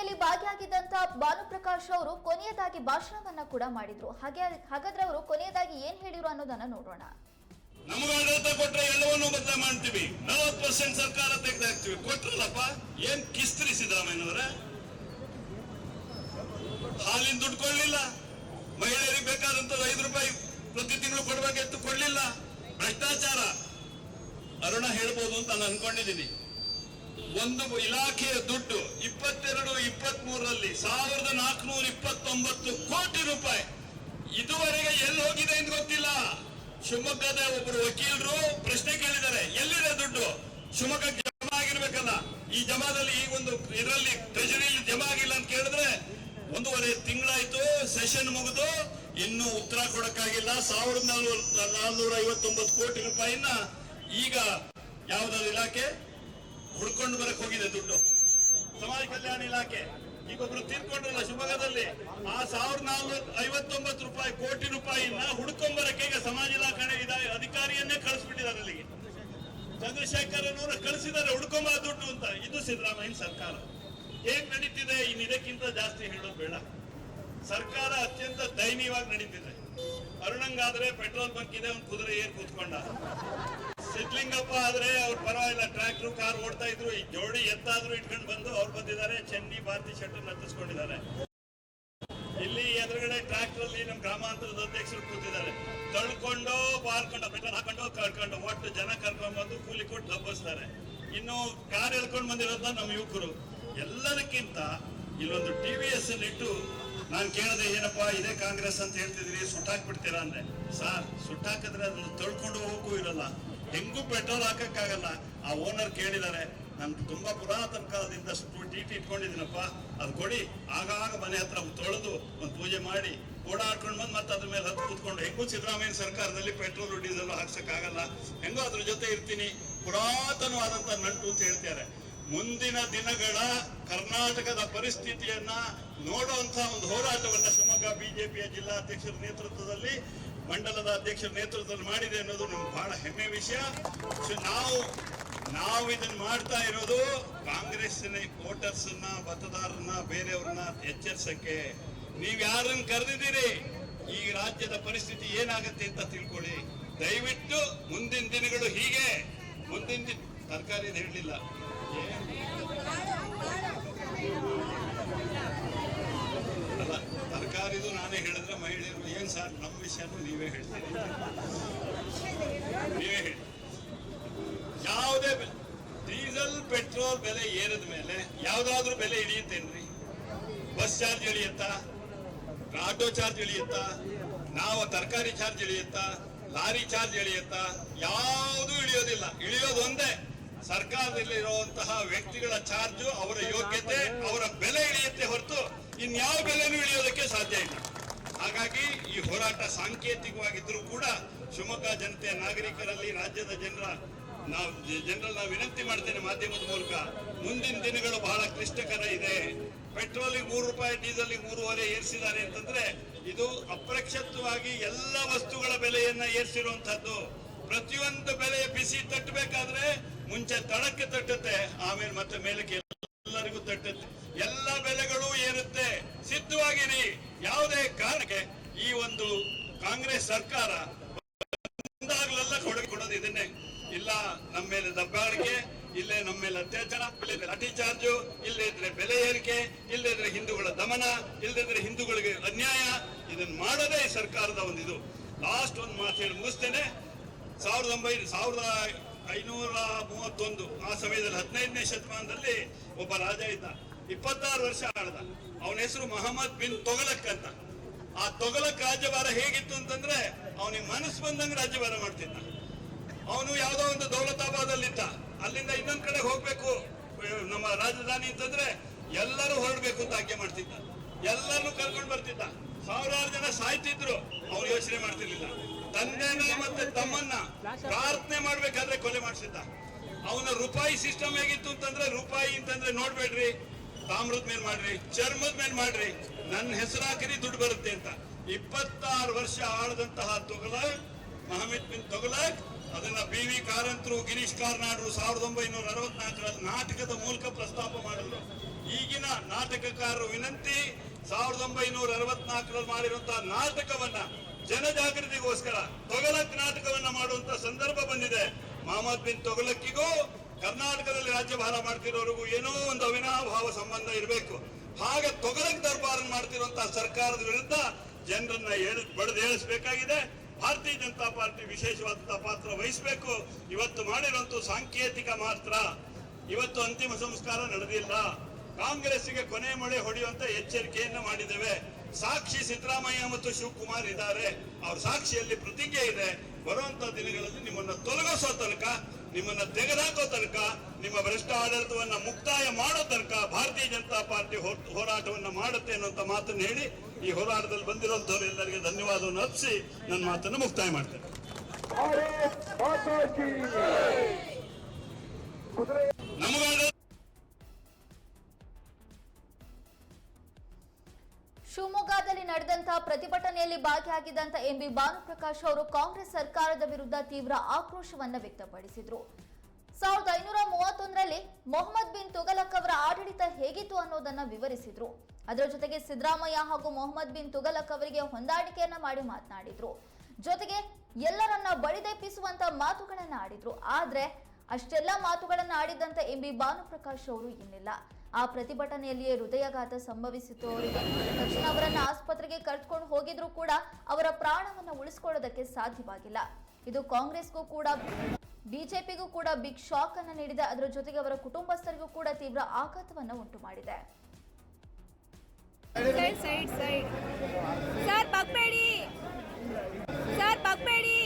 ಪ್ರತಿಭಟನೆಯಲ್ಲಿ ಭಾಗಿಯಾಗಿದ್ದಂತ ಭಾನುಪ್ರಕಾಶ್ ಅವರು ಕೊನೆಯದಾಗಿ ಭಾಷಣವನ್ನ ಕೂಡ ಮಾಡಿದ್ರು. ಹಾಗೆ ಹಾಗಾದ್ರೆ ಅವರು ಕೊನೆಯದಾಗಿ ಏನ್ ಹೇಳಿದ್ರು ಅನ್ನೋದನ್ನ ನೋಡೋಣ. ನಮಗೆ ಆಡಳಿತ ಎಲ್ಲವನ್ನೂ ಬದಲ ಮಾಡ್ತೀವಿ. ನಲವತ್ತು ಪರ್ಸೆಂಟ್ ಸರ್ಕಾರ ತೆಗೆದಾಕ್ತಿವಿ ಕೊಟ್ರಲ್ಲಪ್ಪ, ಏನ್ ಕಿಸ್ತ್ರಿ ಸಿದ್ದರಾಮಯ್ಯನವರ? ಹಾಲಿನ ದುಡ್ಡು ಕೊಡ್ಲಿಲ್ಲ. ಮಹಿಳೆಯರಿಗೆ ಬೇಕಾದಂತ ಐದು ರೂಪಾಯಿ ಪ್ರತಿ ತಿಂಗಳು ಕೊಡ್ಬೇಕಿತ್ತು ಕೊಡ್ಲಿಲ್ಲ. ಭ್ರಷ್ಟಾಚಾರ. ಅರುಣ ಹೇಳ್ಬೋದು ಅಂತ ನಾನು ಅನ್ಕೊಂಡಿದ್ದೀನಿ. ಒಂದು ಇಲಾಖೆಯ ದುಡ್ಡು ಇಪ್ಪತ್ತೆರಡು ಇಪ್ಪತ್ತ್ ಮೂರರಲ್ಲಿ ಸಾವಿರದ ನಾಲ್ಕುನೂರ ಇಪ್ಪತ್ತೊಂಬತ್ತು ಕೋಟಿ ರೂಪಾಯಿ. ಇದುವರೆಗೆ ಎಲ್ಲಿ ಹೋಗಿದೆ ಅಂತ ಗೊತ್ತಿಲ್ಲ. ಶಿವಮೊಗ್ಗದ ಒಬ್ಬರು ವಕೀಲರು ಪ್ರಶ್ನೆ ಕೇಳಿದ್ದಾರೆ, ಎಲ್ಲಿದೆ ದುಡ್ಡು? ಶಿವಮೊಗ್ಗಕ್ಕೆ ಜಮಾ ಆಗಿರ್ಬೇಕಲ್ಲ. ಈ ಜಮಾದಲ್ಲಿ ಈ ಒಂದು ಇದರಲ್ಲಿ ಟ್ರೆಜರಿಯಲ್ಲಿ ಜಮಾ ಆಗಿಲ್ಲ ಅಂತ ಕೇಳಿದ್ರೆ ಒಂದೂವರೆ ತಿಂಗಳಾಯ್ತು ಸೆಷನ್ ಮುಗಿದು ಇನ್ನೂ ಉತ್ತರ ಕೊಡಕ್ಕಾಗಿಲ್ಲ. ಸಾವಿರದ ನಾಲ್ನೂರ ಐವತ್ತೊಂಬತ್ತು ಕೋಟಿ ರೂಪಾಯಿನ ಈಗ ಯಾವ್ದಾದ್ರು ಇಲಾಖೆ ಹುಡ್ಕೊಂಡು ಬರಕ್ ಹೋಗಿದೆ ದುಡ್ಡು. ಸಮಾಜ ಕಲ್ಯಾಣ ಇಲಾಖೆ ಈಗೊಬ್ರು ತೀರ್ಕೊಂಡ್ರಲ್ಲ ಶಿವಮೊಗ್ಗದಲ್ಲಿ ಆ ಸಾವಿರದ ನಾಲ್ಕು ಐವತ್ತೊಂಬತ್ತು ರೂಪಾಯಿ, ಕೋಟಿ ರೂಪಾಯಿನ ಹುಡ್ಕೊಂಬರಕ್ಕೆ ಈಗ ಸಮಾಜ ಇಲಾಖೆ ಅಧಿಕಾರಿಯನ್ನೇ ಕಳಿಸ್ಬಿಟ್ಟಿದ್ದಾರೆ ಅಲ್ಲಿಗೆ. ಚಂದ್ರಶೇಖರ್ ಅನ್ನೋರು ಕಳಿಸಿದ್ದಾರೆ ಹುಡ್ಕೊಂಬ ದುಡ್ಡು ಅಂತ. ಇದು ಸಿದ್ದರಾಮಯ್ಯ ಸರ್ಕಾರ. ಹೇಗ್ ನಡೀತಿದೆ? ಇನ್ ಇದಕ್ಕಿಂತ ಜಾಸ್ತಿ ಹೇಳೋದು ಬೇಡ. ಸರ್ಕಾರ ಅತ್ಯಂತ ದಯನೀಯವಾಗಿ ನಡೀತಿದೆ. ಅರುಣಂಗಾದ್ರೆ ಪೆಟ್ರೋಲ್ ಬಂಕ್ ಇದೆ, ಒಂದು ಕುದುರೆ ಏರ್ ಕೂತ್ಕೊಂಡ. ಸಿದ್ಲಿಂಗಪ್ಪ ಆದ್ರೆ ಅವ್ರ ಪರವಾಗಿಲ್ಲ ಟ್ರ್ಯಾಕ್ಟರ್ ಕಾರ್ ಓಡ್ತಾ ಇದ್ರು, ಈ ಜೋಡಿ ಎತ್ತಾದ್ರೂ ಇಟ್ಕೊಂಡು ಬಂದು ಅವ್ರು ಬಂದಿದ್ದಾರೆ, ಚೆನ್ನಿ ಭಾರತಿ ಶೆಟ್ಟರ್ ಹತ್ತಿಸ್ಕೊಂಡಿದ್ದಾರೆ ಇಲ್ಲಿ ಎದುರುಗಡೆ ಟ್ರ್ಯಾಕ್ಟರ್ ಅಲ್ಲಿ ನಮ್ಮ ಗ್ರಾಮಾಂತರದ ಅಧ್ಯಕ್ಷರು ಕೂತಿದ್ದಾರೆ. ತಳ್ಕೊಂಡು ಬಾರ್ಕೊಂಡು ಪೆಟ್ರೋಲ್ ಹಾಕೊಂಡು ಕಳ್ಕೊಂಡು ಒಟ್ಟು ಜನ ಕರ್ಕೊಂಡ್ ಬಂದು ಕೂಲಿ ಕೊಟ್ಟು ದಬ್ಬಿಸ್ತಾರೆ. ಇನ್ನು ಕಾರ್ ಎಳ್ಕೊಂಡು ಬಂದಿರೋದ ನಮ್ಮ ಯುವಕರು. ಎಲ್ಲದಕ್ಕಿಂತ ಇಲ್ಲೊಂದು ಟಿ ವಿ ಎಸ್ ಅಲ್ಲಿ ಇಟ್ಟು ನಾನು ಕೇಳಿದೆ, ಏನಪ್ಪಾ, ಇದೇ ಕಾಂಗ್ರೆಸ್ ಅಂತ ಹೇಳ್ತಿದ್ರಿ, ಸುಟ್ಟಾಕ್ಬಿಡ್ತೀರಾ? ಅಂದ್ರೆ ಸಾರ್, ಸುಟ್ಟಾಕಿದ್ರೆ ಅದನ್ನು ತಳ್ಕೊಂಡು ಹೋಗಕ್ಕೂ ಇರಲ್ಲ. ಹೆಂಗೂ ಪೆಟ್ರೋಲ್ ಹಾಕಕ್ಕಾಗಲ್ಲ. ಆ ಓನರ್ ಕೇಳಿದ್ದಾರೆ ನಾನು ತುಂಬಾ ಪುರಾತನ ಕಾಲದಿಂದ ಟೀಟಿ ಇಟ್ಕೊಂಡಿದ್ದೀನಪ್ಪ. ಅದು ಕೊಡಿ. ಆಗಾಗ ಮನೆ ಹತ್ರ ತೊಳೆದು ಒಂದು ಪೂಜೆ ಮಾಡಿ. ಓಡಾಡ್ಕೊಂಡು ಬಂದು ಮತ್ತೆ ಅದ್ರ ಮೇಲೆ ಹತ್ತು ಕೂತ್ಕೊಂಡು. ಹೆಂಗೂ ಸಿದ್ದರಾಮಯ್ಯ ಸರ್ಕಾರದಲ್ಲಿ ಪೆಟ್ರೋಲ್, ಡೀಸೆಲ್ ಹಾಕ್ಸಕ್ಕಾಗಲ್ಲ. ಹೆಂಗೋ ಅದ್ರ ಜೊತೆ ಇರ್ತೀನಿ. ಪುರಾತನವಾದಂಥ ನಂಟು ಅಂತ ಹೇಳ್ತಾರೆ ಮುಂದಿನ ದಿನಗಳ ಕರ್ನಾಟಕದ ಪರಿಸ್ಥಿತಿಯನ್ನ ನೋಡುವಂತ ಒಂದು ಹೋರಾಟವನ್ನ ಶಿವಮೊಗ್ಗ ಬಿಜೆಪಿಯ ಜಿಲ್ಲಾಧ್ಯಕ್ಷರ ನೇತೃತ್ವದಲ್ಲಿ ಮಂಡಲದ ಅಧ್ಯಕ್ಷರ ನೇತೃತ್ವದಲ್ಲಿ ಮಾಡಿದೆ ಅನ್ನೋದು ನಮ್ಗೆ ಬಹಳ ಹೆಮ್ಮೆ ವಿಷಯ. ನಾವು ನಾವು ಇದನ್ನ ಮಾಡ್ತಾ ಇರೋದು ಕಾಂಗ್ರೆಸ್ಸಿನ ವೋಟರ್ಸ್ ಅನ್ನ ಮತದಾರರನ್ನ, ಬೇರೆಯವ್ರನ್ನ ಎಚ್ಚರಿಸಕ್ಕೆ. ನೀವ್ ಯಾರನ್ನ ಕರೆದಿದ್ದೀರಿ? ಈ ರಾಜ್ಯದ ಪರಿಸ್ಥಿತಿ ಏನಾಗುತ್ತೆ ಅಂತ ತಿಳ್ಕೊಳ್ಳಿ. ದಯವಿಟ್ಟು ಮುಂದಿನ ದಿನಗಳು ಹೀಗೆ. ಮುಂದಿನ ದಿನ ತರಕಾರಿ ಹೇಳಲಿಲ್ಲ ತರಕಾರಿದು ನಾನೇ ಹೇಳಿದ್ರೆ ಮಹಿಳೆಯರು, ಏನ್ ಸರ್, ನಮ್ಮ ವಿಷಯ ನೀವೇ ಹೇಳ್ತೀರಿ? ನೀವೇ ಹೇಳಿ. ಯಾವುದೇ ಡೀಸೆಲ್, ಪೆಟ್ರೋಲ್ ಬೆಲೆ ಏರಿದ ಮೇಲೆ ಯಾವ್ದಾದ್ರೂ ಬೆಲೆ ಇಳಿಯುತ್ತೇನ್ರಿ ಬಸ್ ಚಾರ್ಜ್ ಇಳಿಯುತ್ತಾ? ಆಟೋ ಚಾರ್ಜ್ ಇಳಿಯುತ್ತಾ? ನಾವು ತರಕಾರಿ ಚಾರ್ಜ್ ಇಳಿಯುತ್ತಾ? ಲಾರಿ ಚಾರ್ಜ್ ಇಳಿಯುತ್ತಾ? ಯಾವುದು ಇಳಿಯೋದಿಲ್ಲ ಇಳಿಯೋದು ಒಂದೇ. ಸರ್ಕಾರದಲ್ಲಿರುವಂತಹ ವ್ಯಕ್ತಿಗಳ ಚಾರ್ಜು ಅವರ ಯೋಗ್ಯತೆ, ಅವರ ಬೆಲೆ ಇಳಿಯುತ್ತೆ ಹೊರತು ಇನ್ಯಾವ ಬೆಲೆನೂ ಇಳಿಯೋದಕ್ಕೆ ಸಾಧ್ಯ ಇಲ್ಲ. ಹಾಗಾಗಿ ಈ ಹೋರಾಟ ಸಾಂಕೇತಿಕವಾಗಿದ್ರೂ ಕೂಡ ಶಿವಮೊಗ್ಗ ಜನತೆಯ ನಾಗರಿಕರಲ್ಲಿ ರಾಜ್ಯದ ಜನರ ನಾವು ಜನರ ನಾವು ವಿನಂತಿ ಮಾಡ್ತೇನೆ ಮಾಧ್ಯಮದ ಮೂಲಕ. ಮುಂದಿನ ದಿನಗಳು ಬಹಳ ಕ್ಲಿಷ್ಟಕರ ಇದೆ. ಪೆಟ್ರೋಲಿಗೆ ಮೂರು ರೂಪಾಯಿ, ಡೀಸೆಲ್ಗೆ ಮೂರುವರೆ ಏರಿಸಿದ್ದಾರೆ ಅಂತಂದ್ರೆ ಇದು ಅಪ್ರಕ್ಷಿತವಾಗಿ ಎಲ್ಲ ವಸ್ತುಗಳ ಬೆಲೆಯನ್ನ ಏರಿಸಿರುವಂತಹದ್ದು ಪ್ರತಿಯೊಂದು ಬೆಲೆಯ ಬಿಸಿ ತಟ್ಟಬೇಕಾದ್ರೆ ಮುಂಚೆ ತಡಕ್ಕೆ ತಟ್ಟುತ್ತೆ, ಆಮೇಲೆ ಮತ್ತೆ ಮೇಲಕ್ಕೆ ಎಲ್ಲರಿಗೂ ತಟ್ಟುತ್ತೆ ಎಲ್ಲ ಬೆಲೆಗಳು ಏರುತ್ತೆ. ಸಿದ್ಧವಾಗಿರಿ. ಯಾವುದೇ ಕಾರಣಕ್ಕೆ ಈ ಒಂದು ಕಾಂಗ್ರೆಸ್ ಸರ್ಕಾರ ಬಂದಾಗ್ಲೆಲ್ಲ ಕೊಡುಗೆ ಕೊಡೋದು ಇದನ್ನೇ. ಇಲ್ಲ ನಮ್ಮ ಮೇಲೆ ದಬ್ಬಾಳಿಕೆ, ಇಲ್ಲೇ ನಮ್ಮ ಮೇಲೆ ಅತ್ಯಾಚಾರ ಇಲ್ಲದ್ರೆ ಲಾಠಿ ಚಾರ್ಜು ಇಲ್ಲದ್ರೆ ಬೆಲೆ ಏರಿಕೆ ಇಲ್ಲದ್ರೆ ಹಿಂದೂಗಳ ದಮನ ಇಲ್ಲದಿದ್ರೆ ಹಿಂದೂಗಳಿಗೆ ಅನ್ಯಾಯ. ಇದನ್ನ ಮಾಡೋದೇ ಸರ್ಕಾರದ ಒಂದು ಇದು ಲಾಸ್ಟ್ ಒಂದು ಮಾತು ಹೇಳಿ ಮುಗಿಸ್ತೇನೆ. ಸಾವಿರದ ಒಂಬೈನೂರ ಸಾವಿರದ ಐನೂರ ಮೂವತ್ತೊಂದು ಆ ಸಮಯದಲ್ಲಿ ಹದಿನೈದನೇ ಶತಮಾನದಲ್ಲಿ ಒಬ್ಬ ರಾಜ ಇದ್ದ. ಇಪ್ಪತ್ತಾರು ವರ್ಷ ಆಳ್ದ. ಅವನ ಹೆಸರು ಮಹಮ್ಮದ್ ಬಿನ್ ತೊಗಲಕ್ ಅಂತ. ಆ ತೊಗಲಕ್ ರಾಜ್ಯಭಾರ ಹೇಗಿತ್ತು ಅಂತಂದ್ರೆ, ಅವನಿಗೆ ಮನಸ್ಸು ಬಂದಂಗೆ ರಾಜ್ಯಭಾರ ಮಾಡ್ತಿದ್ದ. ಅವನು ಯಾವ್ದೋ ಒಂದು ದೌಲತಾಬಾದಲ್ಲಿದ್ದ. ಅಲ್ಲಿಂದ ಇನ್ನೊಂದ್ ಕಡೆ ಹೋಗ್ಬೇಕು, ನಮ್ಮ ರಾಜಧಾನಿ ಅಂತಂದ್ರೆ, ಎಲ್ಲರೂ ಹೊರಡ್ಬೇಕು ಅಂತ ಆಜ್ಞೆ ಮಾಡ್ತಿದ್ದ. ಎಲ್ಲರೂ ಕರ್ಕೊಂಡು ಬರ್ತಿದ್ದ. ಸಾವಿರಾರು ಜನ ಸಾಯ್ತಿದ್ರು. ಅವ್ರು ಯೋಚನೆ ಮಾಡ್ತಿರ್ಲಿಲ್ಲ. ತಂದೆನ ಮತ್ತೆ ತಮ್ಮನ್ನ ಪ್ರಾರ್ಥನೆ ಮಾಡ್ಬೇಕಾದ್ರೆ ಕೊಲೆ ಮಾಡಿಸಿದ್ದ. ಅವನ ರೂಪಾಯಿ ಸಿಸ್ಟಮ್ ಹೇಗಿತ್ತು ಅಂತಂದ್ರೆ, ರೂಪಾಯಿ ಅಂತಂದ್ರೆ ನೋಡ್ಬೇಡ್ರಿ, ತಾಮ್ರದ ಮೇಲೆ ಮಾಡ್ರಿ, ಚರ್ಮದ ಮೇಲೆ ಮಾಡ್ರಿ, ನನ್ನ ಹೆಸರು ಹಾಕಿರಿ, ದುಡ್ಡು ಬರುತ್ತೆ ಅಂತ. ಇಪ್ಪತ್ತಾರು ವರ್ಷ ಆಳದಂತಹ ತೊಗಲಕ್ ಮಹಮ್ಮದ್ ಬಿನ್ ತೊಗಲಕ್ ಅದನ್ನ ಬಿ ವಿ ಕಾರಂತರು, ಗಿರೀಶ್ ಕಾರ್ನಾಡ್ರು ಸಾವಿರದ ಒಂಬೈನೂರ ಅರವತ್ನಾಲ್ಕರಲ್ಲಿ ನಾಟಕದ ಮೂಲಕ ಪ್ರಸ್ತಾಪ ಮಾಡಿದ್ರು. ಈಗಿನ ನಾಟಕಕಾರರು ವಿನಂತಿ, ಸಾವಿರದ ಒಂಬೈನೂರ ಅರವತ್ನಾಲ್ಕರಲ್ಲಿ ಮಾಡಿರುವಂತಹ ನಾಟಕವನ್ನ ಜನಜಾಗೃತಿಗೋಸ್ಕರ ತೊಗಲಕ್ ನಾಟಕವನ್ನ ಮಾಡುವಂತ ಸಂದರ್ಭ ಬಂದಿದೆ. ಮಹಮ್ಮದ್ ಬಿನ್ ತೊಗಲಕ್ಕಿಗೂ ಕರ್ನಾಟಕದಲ್ಲಿ ರಾಜ್ಯಭಾರ ಮಾಡ್ತಿರೋರಿಗೂ ಏನೋ ಒಂದು ಅವಿನಾಭಾವ ಸಂಬಂಧ ಇರಬೇಕು. ಹಾಗೆ ತೊಗಲಕ್ ದರ್ಬಾರ್ ಮಾಡ್ತಿರುವಂತಹ ಸರ್ಕಾರದ ವಿರುದ್ಧ ಜನರನ್ನ ಬಡಿದು ಹೇಳಿಸಬೇಕಾಗಿದೆ. ಭಾರತೀಯ ಜನತಾ ಪಾರ್ಟಿ ವಿಶೇಷವಾದಂತಹ ಪಾತ್ರ ವಹಿಸಬೇಕು. ಇವತ್ತು ಮಾಡಿರುವಂತ ಸಾಂಕೇತಿಕ ಮಾತ್ರ. ಇವತ್ತು ಅಂತಿಮ ಸಂಸ್ಕಾರ ನಡೆದಿಲ್ಲ. ಕಾಂಗ್ರೆಸ್ಗೆ ಕೊನೆ ಮೊಳೆ ಹೊಡೆಯುವಂತ ಎಚ್ಚರಿಕೆಯನ್ನು ಮಾಡಿದ್ದೇವೆ. ಸಾಕ್ಷಿ ಸಿದ್ದರಾಮಯ್ಯ ಮತ್ತು ಶಿವಕುಮಾರ್ ಇದ್ದಾರೆ. ಅವ್ರ ಸಾಕ್ಷಿಯಲ್ಲಿ ಪ್ರತಿಜ್ಞೆ ಇದೆ. ಬರುವಂತ ದಿನಗಳಲ್ಲಿ ನಿಮ್ಮನ್ನ ತೊಲಗಿಸೋ ತನಕ ನಿಮ್ಮನ್ನ ತೆಗೆದಾಕೋ ತನಕ ನಿಮ್ಮ ಭ್ರಷ್ಟ ಆಡಳಿತವನ್ನ ಮುಕ್ತಾಯ ಮಾಡೋ ತನಕ ಭಾರತೀಯ ಜನತಾ ಪಾರ್ಟಿ ಹೋರಾಟವನ್ನ ಮಾಡುತ್ತೆ ಅನ್ನುವಂತ ಮಾತನ್ನು ಹೇಳಿ ಈ ಹೋರಾಟದಲ್ಲಿ ಬಂದಿರುವಂತವ್ರು ಎಲ್ಲರಿಗೆ ಧನ್ಯವಾದವನ್ನು ಅರ್ಪಿಸಿ ನನ್ನ ಮಾತನ್ನು ಮುಕ್ತಾಯ ಮಾಡ್ತೇನೆ. ನಮಗಾದ ಶಿವಮೊಗ್ಗದಲ್ಲಿ ನಡೆದಂತಹ ಪ್ರತಿಭಟನೆಯಲ್ಲಿ ಭಾಗಿಯಾಗಿದ್ದಂತ ಎಂಬಿ ಭಾನುಪ್ರಕಾಶ್ ಅವರು ಕಾಂಗ್ರೆಸ್ ಸರ್ಕಾರದ ವಿರುದ್ಧ ತೀವ್ರ ಆಕ್ರೋಶವನ್ನು ವ್ಯಕ್ತಪಡಿಸಿದ್ರು. ಸಾವಿರದ ಐನೂರ ಮೂವತ್ತೊಂದರಲ್ಲಿ ಮೊಹಮ್ಮದ್ ಬಿನ್ ತುಗಲಕ್ ಅವರ ಆಡಳಿತ ಹೇಗಿತ್ತು ಅನ್ನೋದನ್ನ ವಿವರಿಸಿದ್ರು. ಅದರ ಜೊತೆಗೆ ಸಿದ್ದರಾಮಯ್ಯ ಹಾಗೂ ಮೊಹಮ್ಮದ್ ಬಿನ್ ತುಗಲಕ್ ಅವರಿಗೆ ಹೊಂದಾಣಿಕೆಯನ್ನ ಮಾಡಿ ಮಾತನಾಡಿದ್ರು. ಜೊತೆಗೆ ಎಲ್ಲರನ್ನ ಬಡಿದೆಪ್ಪಿಸುವಂತ ಮಾತುಗಳನ್ನ ಆಡಿದ್ರು. ಆದ್ರೆ ಅಷ್ಟೆಲ್ಲ ಮಾತುಗಳನ್ನ ಆಡಿದಂತ ಎಂಬಿ ಭಾನುಪ್ರಕಾಶ್ ಅವರು ಇನ್ನಿಲ್ಲ. ಆ ಪ್ರತಿಭಟನೆಯಲ್ಲಿಯೇ ಹೃದಯಾಘಾತ ಸಂಭವಿಸಿತು. ಅವರಿಗೆ ತಕ್ಷಣ ಅವರನ್ನ ಆಸ್ಪತ್ರೆಗೆ ಕರೆದುಕೊಂಡು ಹೋಗಿದ್ರು ಕೂಡ ಅವರ ಪ್ರಾಣವನ್ನ ಉಳಿಸ್ಕೊಳ್ಳೋದಕ್ಕೆ ಸಾಧ್ಯವಾಗಿಲ್ಲ. ಇದು ಕಾಂಗ್ರೆಸ್ಗೂ ಕೂಡ, ಬಿಜೆಪಿಗೂ ಕೂಡ ಬಿಗ್ ಶಾಕ್ ಅನ್ನು ನೀಡಿದೆ. ಅದರ ಜೊತೆಗೆ ಅವರ ಕುಟುಂಬಸ್ಥರಿಗೂ ಕೂಡ ತೀವ್ರ ಆಘಾತವನ್ನು ಉಂಟು ಮಾಡಿದೆ. Sir ಬಗ್ಬೇಡಿ sir ಬಗ್ಬೇಡಿ